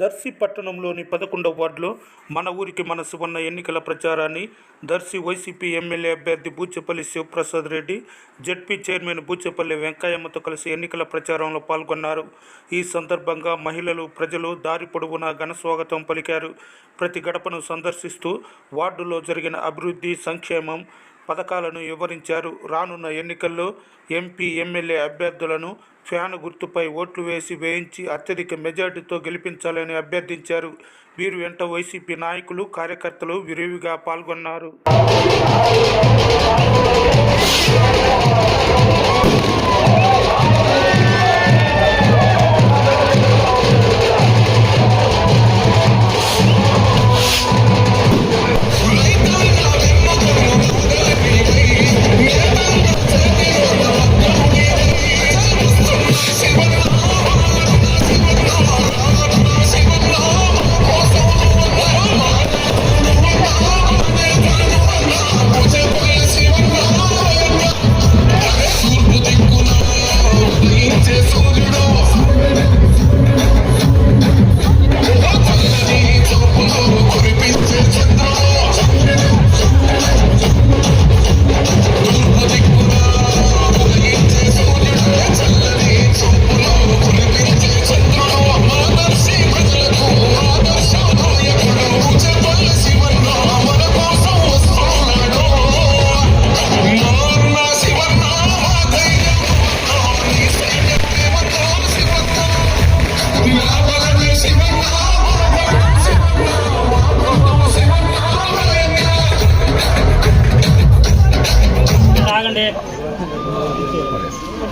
దర్శి పట్టణంలోని పదకొండవ వార్డులో మన ఊరికి మనసు ఉన్న ఎన్నికల ప్రచారాన్ని దర్శి వైసీపీ ఎమ్మెల్యే అభ్యర్థి బూచెపల్లి శివప్రసాద్ రెడ్డి జడ్పీ చైర్మన్ బూచెపల్లి వెంకయ్యమ్మతో కలిసి ఎన్నికల ప్రచారంలో పాల్గొన్నారు. ఈ సందర్భంగా మహిళలు ప్రజలు దారి పొడవునా ఘన స్వాగతం పలికారు. ప్రతి గడపను సందర్శిస్తూ వార్డులో జరిగిన అభివృద్ధి సంక్షేమం పథకాలను వివరించారు. రానున్న ఎన్నికల్లో ఎంపీ ఎమ్మెల్యే అభ్యర్థులను ఫ్యాన్ గుర్తుపై ఓట్లు వేసి వేయించి అత్యధిక మెజార్టీతో గెలిపించాలని అభ్యర్థించారు. వీరు వెంట వైసీపీ నాయకులు కార్యకర్తలు విరివిగా పాల్గొన్నారు.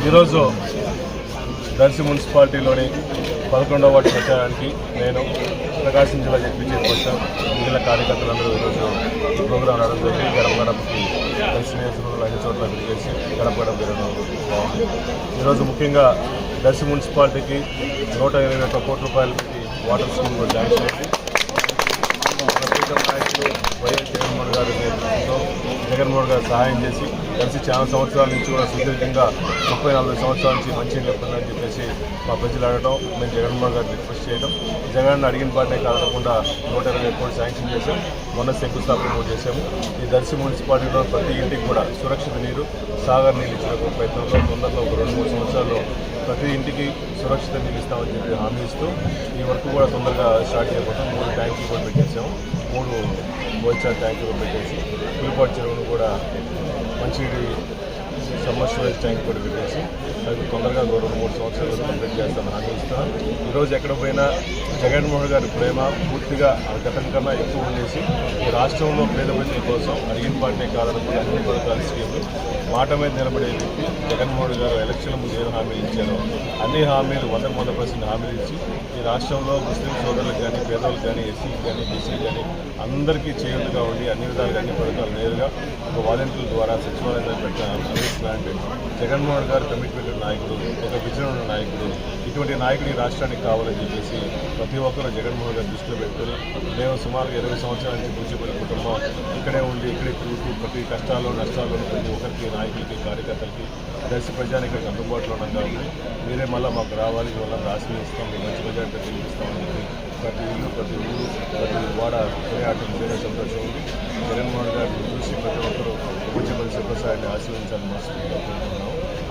ఈరోజు దర్శి మున్సిపాలిటీలోని పదకొండవ వార్డు ప్రచారానికి నేను ప్రకాశం జిల్లా చెప్పి చైర్పర్సన్ మిగిలిన కార్యకర్తలందరూ ఈరోజు ఈ ప్రోగ్రాం రావడం జరిగింది. గడప గడపకి దర్శి నియోజకవర్గంలో అన్ని చోట్ల తిరిగేసి గడప గడప తిరగడం ఈరోజు ముఖ్యంగా దర్శి మున్సిపాలిటీకి నూట ఇరవై ఒక్క కోట్ల రూపాయలకి వాటర్ స్కీమ్ జాయిన్ చేసి నాయకులు వైఎస్ జగన్మోహన్ గారు సహాయం చేసి కలిసి చాలా సంవత్సరాల నుంచి కూడా సుదీర్ఘంగా ముప్పై నలభై సంవత్సరాల నుంచి మంచి లేకుందని చెప్పేసి మా ప్రజలు అడగడం మేము జగన్మోహన్ గారిని రిక్వెస్ట్ చేయడం జగన్ అడిగిన పాటనే కాకుండా నూట ఇరవై కోట్లు శాంక్షన్ చేశాం. మొన్న శంకుస్థాపన కూడా చేశాము. ఈ దర్శి మున్సిపాలిటీలో ప్రతి ఇంటికి కూడా సురక్షిత నీరు సాగర్ నీళ్ళు ఇచ్చిన ప్రయత్నంలో తొందరలో ఒక రెండు మూడు సంవత్సరాల్లో ప్రతి ఇంటికి సురక్షిత నీళ్ళు ఇస్తామని చెప్పి హామీ ఇస్తూ ఈ వర్క్ కూడా తొందరగా స్టార్ట్ చేయబోతాం మూడు ట్యాంకులు కూడా పెట్టేసాము మూడు బోల్చార్ ట్యాంకులు పెట్టేసి పులిపాటు చెరువును కూడా మంచినీటి సమ్మర్ ట్యాంక్ కూడా పెట్టేసి అది తొందరగా ఒక రెండు మూడు సంవత్సరాలు కంప్లీట్ చేస్తామని హామీ ఈరోజు ఎక్కడ పోయినా జగన్మోహన్ గారి ప్రేమ పూర్తిగా గతం కన్నా ఎక్కువ ఉండేసి ఈ రాష్ట్రంలో పేద ప్రజల కోసం అడిగిన పార్టీ కాదనకుండా అన్ని పథకాల స్కీములు మాట మీద నిలబడే వ్యక్తి జగన్మోహన్ గారు ఎలక్షన్ ముందు ఏం హామీలు ఇచ్చారో అన్ని హామీలు వందకు వంద పర్సెంట్ హామీలు ఇచ్చి ఈ రాష్ట్రంలో ముస్లిం సోదరులకు కానీ పేదలకు కానీ ఎస్సీకి కానీ బీసీకి కానీ అందరికీ చేయుడుగా ఉండి అన్ని విధాలుగా అన్ని పథకాలు నేరుగా ఒక వాలంటీర్ల ద్వారా సచివాలయంలో పెట్టిన అందిస్తున్నారంటే జగన్మోహన్ గారు కమిట్మెంట్ నాయకుడు ఒక విజన్ ఉన్న నాయకుడు ఇటువంటి నాయకుడు ఈ రాష్ట్రానికి కావాలని చెప్పేసి ప్రతి ఒక్కరూ జగన్మోహన్ గారు దృష్టిలో పెట్టుకుని మేము సుమారుగా ఇరవై సంవత్సరాల నుంచి కూర్చోబడి కుటుంబం ఇక్కడే ఉండి ఇక్కడే తిరుగుతూ ప్రతి కష్టాల్లో నష్టాల్లో ప్రతి ఒక్కరికి నాయకులకి కార్యకర్తలకి దర్శి ప్రజానికి అందుబాటులో ఉన్నాం కాబట్టి మీరే మళ్ళీ మాకు రావాలి మీ వల్ల ఆశీర్వదిస్తాం మంచి ప్రజానికి తెలియజేస్తామని చెప్పి ప్రతి ఇల్లు ప్రతి ఊరు ప్రతి వాడ పోరాటం వేరే సంతోషం ఉంది. జగన్మోహన్ గారిని చూసి ప్రతి ఒక్కరూ మంచి పరిస్థితి ప్రసాదాన్ని ఆశీర్వదించాలని మనస్ఫూర్తిగా